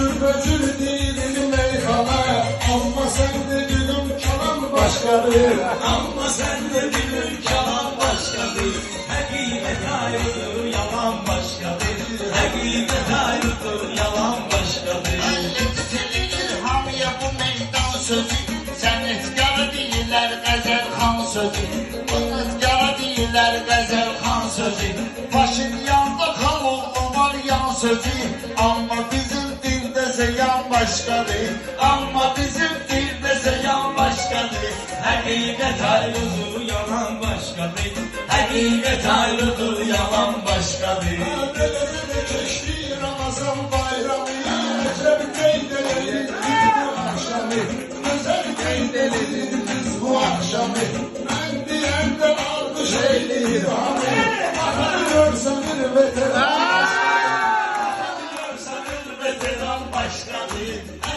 sürmecül değil meyhana Ama sen de gülüm çalan başkadır. Ama sen de bir yalan başkadır. Hakikat ayrıdır yalan başkadır. Hakikat ayrıdır yalan başkadır. Hamiye bu meydan sözü Senetkar değiller gazel han sözü Değiller gazel han sözü. Başın yanda kal oğlu var yan sözü. Ama bizim dilde zeyan başkadır. Ama bizim dilde zeyan başkadır. Hakikat ayrıdır yalan başkadır. Hakikat ayrıdır yalan başkadır. Nerelerde geçti Ramazan bayramı. Özel teyzelerimiz bu akşamı. Özel teyzelerimiz bu Bir veteran Sanır veteran başkadır